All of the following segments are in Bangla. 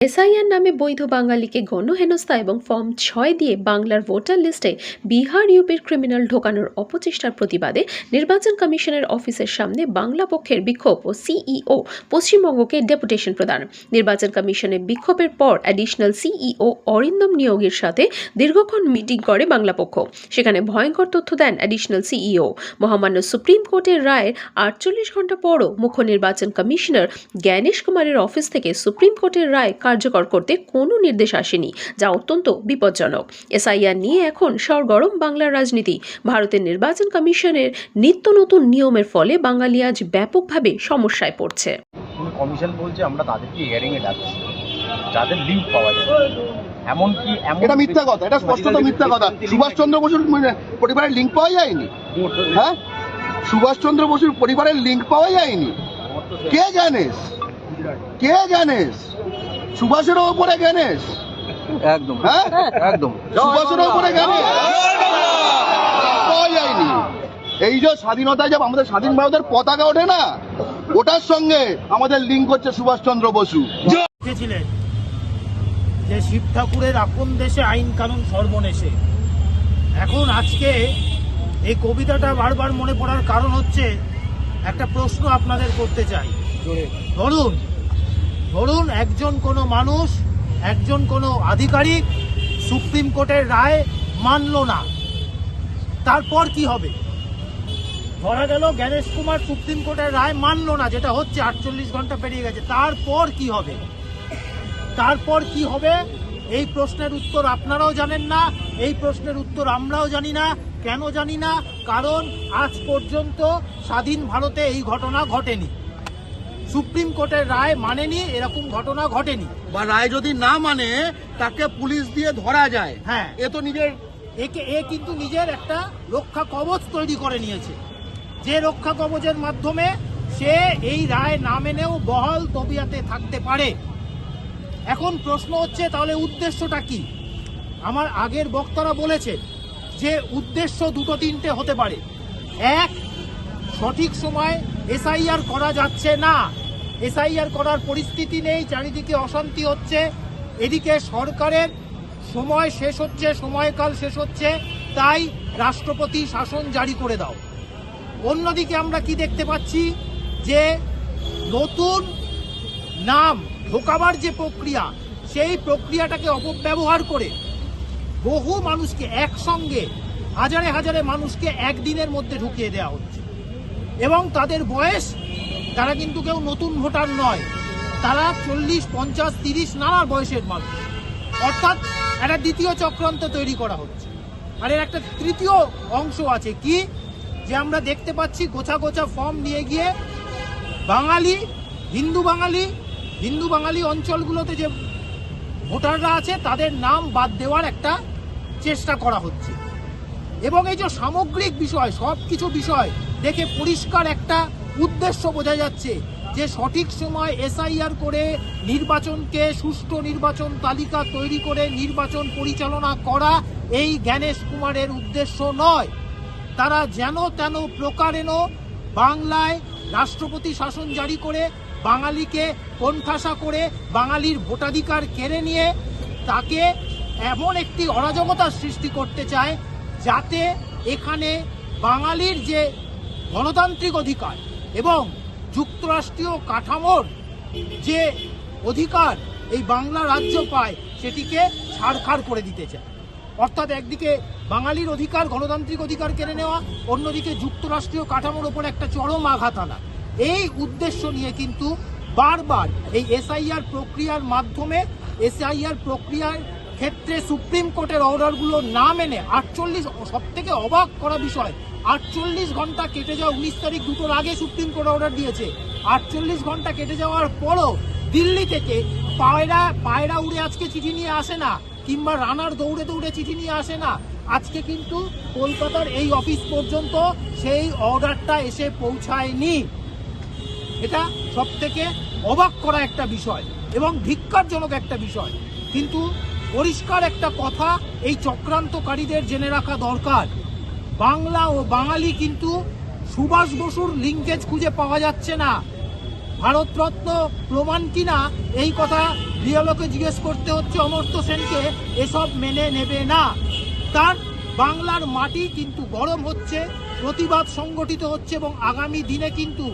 এসআইআর নামে বৈধ বাঙালিকে গণহেনস্থা এবং ফর্ম ছয় দিয়ে বাংলার ভোটার লিস্টে বিহার, ইউপির ক্রিমিনাল ঢোকানোর অপচেষ্টার প্রতিবাদে নির্বাচন কমিশনের অফিসের সামনে বাংলা পক্ষের বিক্ষোভ ও সিইও পশ্চিমবঙ্গকে ডেপুটেশন প্রদান। নির্বাচন কমিশনের বিক্ষোভের পর অ্যাডিশনাল সিইও অরিন্দম নিয়োগের সাথে দীর্ঘক্ষণ মিটিং করে বাংলা পক্ষ। সেখানে ভয়ঙ্কর তথ্য দেন অ্যাডিশনাল সিইও। মহামান্য সুপ্রিম কোর্টের রায়ের আটচল্লিশ ঘণ্টা পরও মুখ্য নির্বাচন কমিশনার জ্ঞানেশ কুমারের অফিস থেকে সুপ্রিম কোর্টের রায় কার্যকর করতে কোনো নির্দেশ আসেনি যা অত্যন্ত বিপজ্জনক। এসআইআর নিয়ে এখন সরগরম বাংলার রাজনীতি। ভারতের নির্বাচন কমিশনের নিত্য নতুন নিয়মের ফলে বাঙালি আজ ব্যাপকভাবে সমস্যায় পড়ছে। কমিশন বলছে আমরা তাদেরকে হিয়ারিং এ ডাকছি যাদের লিঙ্ক পাওয়া যায়। এমনকি এমন এটা মিথ্যা কথা এটা স্পষ্টত মিথ্যা কথা। সুভাষচন্দ্র বসুর মানে পরিবারের লিঙ্ক পাওয়া যায়নি? হ্যাঁ? সুভাষচন্দ্র বসুর পরিবারের লিঙ্ক পাওয়া যায়নি? কে জানেস কে জানেস সুভাষের ওপরে জ্ঞানেশ? একদম। হ্যাঁ? একদম। সুভাষের পাওয়া যায়নি এই যে স্বাধীনতায় যে আমাদের স্বাধীন ভারতের পতাকা ওঠে না ওটার সঙ্গে আমাদের লিঙ্ক হচ্ছে সুভাষচন্দ্র বসু। লিখেছিলেন যে শিব ঠাকুরের আপন দেশে আইন কানুন সর্বনেশে। এখন আজকে এই কবিতাটা বারবার মনে পড়ার কারণ হচ্ছে একটা প্রশ্ন আপনাদের করতে চাই। ধরুন ধরুন একজন কোনো মানুষ, একজন কোনো আধিকারিক সুপ্রিম কোর্টের রায় মানল না, তারপর কি হবে? ধরা গেল জ্ঞানেশ কুমার সুপ্রিম কোর্টের রায় মানল না, যেটা হচ্ছে আটচল্লিশ ঘণ্টা পেরিয়ে গেছে। তারপর কি হবে? তারপর কি হবে? এই প্রশ্নের উত্তর আপনারাও জানেন না, এই প্রশ্নের উত্তর আমরাও জানি না, কেন জানি না, কারণ আজ পর্যন্ত স্বাধীন ভারতে এই ঘটনা ঘটেনি। সুপ্রিম কোর্টের রায় মানেনি এরকম ঘটনা ঘটেনি। বা রায় যদি না মানে তাকে পুলিশ দিয়ে ধরা যায়। হ্যাঁ। এ তো নিজের একে এ কিন্তু নিজের একটা রক্ষা কবচ তৈরি করে নিয়েছে। যে রক্ষা কবচের মাধ্যমে সে এই রায় না মেনেও বহাল তবিয়াতে থাকতে পারে। এখন প্রশ্ন হচ্ছে তাহলে উদ্দেশ্যটা কি? আমার আগের বক্তারা বলেছে যে উদ্দেশ্য দুটো তিনটে হতে পারে। এক সঠিক সময় এসআইআর করা যাচ্ছে না। এসআইআর করার পরিস্থিতি নেই, চারিদিকে অশান্তি হচ্ছে। এদিকে সরকারের সময় শেষ হচ্ছে, সময়কাল শেষ হচ্ছে, তাই রাষ্ট্রপতি শাসন জারি করে দাও। অন্যদিকে আমরা কি দেখতে পাচ্ছি? যে নতুন নাম ঢোকাবার যে প্রক্রিয়া, সেই প্রক্রিয়াটাকে অপব্যবহার করে বহু মানুষকে একসঙ্গে, হাজারে হাজারে মানুষকে একদিনের মধ্যে ঢুকিয়ে দেওয়া হচ্ছে। এবং তাদের বয়স তারা কিন্তু কেউ নতুন ভোটার নয়। তারা চল্লিশ, পঞ্চাশ, তিরিশ নানা বয়সের মানুষ। অর্থাৎ একটা দ্বিতীয় চক্রান্ত তৈরি করা হচ্ছে। আর এর একটা তৃতীয় অংশ আছে কি? যে আমরা দেখতে পাচ্ছি গোছা গোছা ফর্ম নিয়ে গিয়ে বাঙালি, হিন্দু বাঙালি হিন্দু বাঙালি অঞ্চলগুলোতে যে ভোটাররা আছে, তাদের নাম বাদ দেওয়ার একটা চেষ্টা করা হচ্ছে। এবং এই যে সামগ্রিক বিষয় সব কিছু বিষয় দেখে পরিষ্কার একটা উদ্দেশ্য বোঝা যাচ্ছে যে সঠিক সময় এসআইআর করে নির্বাচনকে সুষ্ঠু নির্বাচন তালিকা তৈরি করে নির্বাচন পরিচালনা করা এই জ্ঞানেশ কুমারের উদ্দেশ্য নয়। তারা যেন তেন প্রকারেণ বাংলায় রাষ্ট্রপতি শাসন জারি করে, বাঙালিকে কোণঠাসা করে, বাঙালির ভোটাধিকার কেড়ে নিয়ে তাকে এমন একটি অরাজকতার সৃষ্টি করতে চায় যাতে এখানে বাঙালির যে গণতান্ত্রিক অধিকার এবং যুক্তরাষ্ট্রীয় কাঠামোর যে অধিকার এই বাংলা রাজ্য পায়, সেটিকে ছাড়খাড় করে দিতে চায় অর্থাৎ একদিকে বাঙালির অধিকার, গণতান্ত্রিক অধিকার কেড়ে নেওয়া, অন্যদিকে যুক্তরাষ্ট্রীয় কাঠামোর ওপর একটা চরম আঘাত আনা। এই উদ্দেশ্য নিয়ে কিন্তু বারবার এই এসআইআর প্রক্রিয়ার মাধ্যমে, এসআইআর প্রক্রিয়ার ক্ষেত্রে সুপ্রিম কোর্টের অর্ডারগুলো না মেনে আটচল্লিশ সব থেকে অবাক করা বিষয়, আটচল্লিশ ঘণ্টা কেটে যাওয়া উনিশ তারিখ দুটোর আগে সুপ্রিম কোর্ট অর্ডার দিয়েছে। আটচল্লিশ ঘণ্টা কেটে যাওয়ার পরও দিল্লি থেকে পায়রা পায়রা উড়ে আজকে চিঠি নিয়ে আসে না, কিংবা রানার দৌড়ে দৌড়ে চিঠি নিয়ে আসে না। আজকে কিন্তু কলকাতার এই অফিস পর্যন্ত সেই অর্ডারটা এসে পৌঁছায়নি। এটা সব থেকে অবাক করা একটা বিষয় এবং ধিক্কারজনক একটা বিষয়। কিন্তু পরিষ্কার একটা কথা, এই চক্রান্তকারীদের জেনে রাখা দরকার। বাংলা ও বাঙালি কিন্তু সুভাষ বসুর লিঙ্কেজ খুঁজে পাওয়া যাচ্ছে না। ভারতরত্ন প্রমাণ কিনা, এই কথা রিয়ালোকে জিজ্ঞেস করতে হচ্ছে অমর্ত্য সেনকে, এসব মেনে নেবে না। তার বাংলার মাটি কিন্তু গরম হচ্ছে, প্রতিবাদ সংগঠিত হচ্ছে এবং আগামী দিনে কিন্তু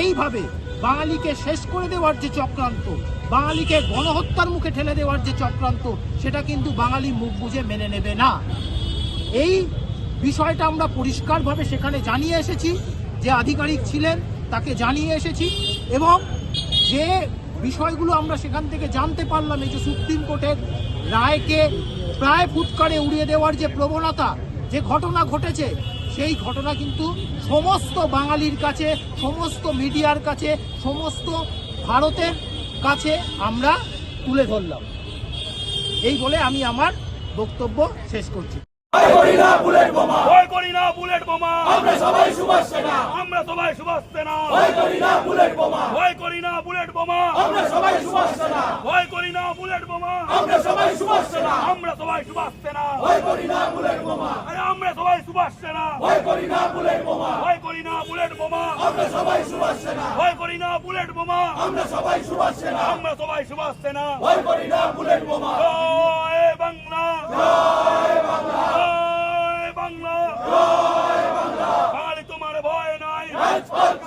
এইভাবে বাঙালিকে শেষ করে দেওয়ার যে চক্রান্ত, বাঙালিকে গণহত্যার মুখে ঠেলে দেওয়ার যে চক্রান্ত, সেটা কিন্তু বাঙালি মুখ বুঝে মেনে নেবে না। এই বিষয়টা আমরা পরিষ্কারভাবে সেখানে জানিয়ে এসেছি, যে আধিকারিক ছিলেন, তাকে জানিয়ে এসেছি, এবং যে বিষয়গুলো আমরা সেখান থেকে জানতে পারলাম, এই যে সুপ্রিম কোর্টের রায়কে প্রায় ফুৎকারে উড়িয়ে দেওয়ার যে প্রবণতা, যে ঘটনা ঘটেছে সেই ঘটনা কিন্তু সমস্ত বাঙালির কাছে, সমস্ত মিডিয়ার কাছে, সমস্ত ভারতের কাছে আমরা তুলে ধরলাম। এই বলে আমি আমার বক্তব্য শেষ করছি। ভয় করি না বুলেট বোমা ভয় করি না বুলেট বোমা আমরা সবাই সুভাষ সেনা আমরা সবাই সুভাষ সেনা ভয় করি না বুলেট বোমা ভয় করি না বুলেট বোমা আমরা সবাই সুভাষ সেনা ভয় করি না বুলেট বোমা আমরা সবাই সুভাষ সেনা আমরা সবাই সুভাষ সেনা ভয় করি না বুলেট বোমা আরে আমরা সবাই সুভাষ সেনা ভয় করি না বুলেট বোমা ভয় করি না বুলেট বোমা আমরা সবাই সুভাষ সেনা ভয় করি না বুলেট বোমা আমরা সবাই সুভাষ সেনা আমরা সবাই সুভাষ সেনা ভয় করি না বুলেট বোমা জয় বাংলা জয় বাংলা বাঙালি তোমার ভয় নাই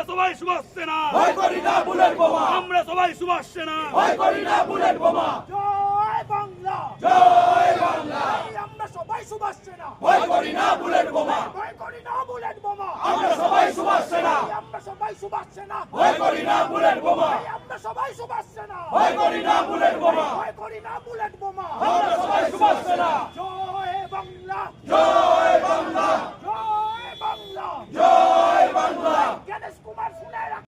আমরা সবাই সুভাষ সেনা আমরা সবাই সুভাষ সেনা জয় বাংলা। জয় বাংলা। আমরা সবাই সুভাষ সেনা ভয় করি না বুলেট বোমা। ভয় করি না বুলেট বোমা। আমরা সবাই সুভাষ সেনা আমরা সবাই সুভাষ সেনা ভয় করি না বুলেট বোমা। আমরা সবাই সুভাষ সেনা ভয় করি না বুলেট বোমা। ভয় করি না বুলেট বোমা। আমরা সবাই সুভাষ সেনা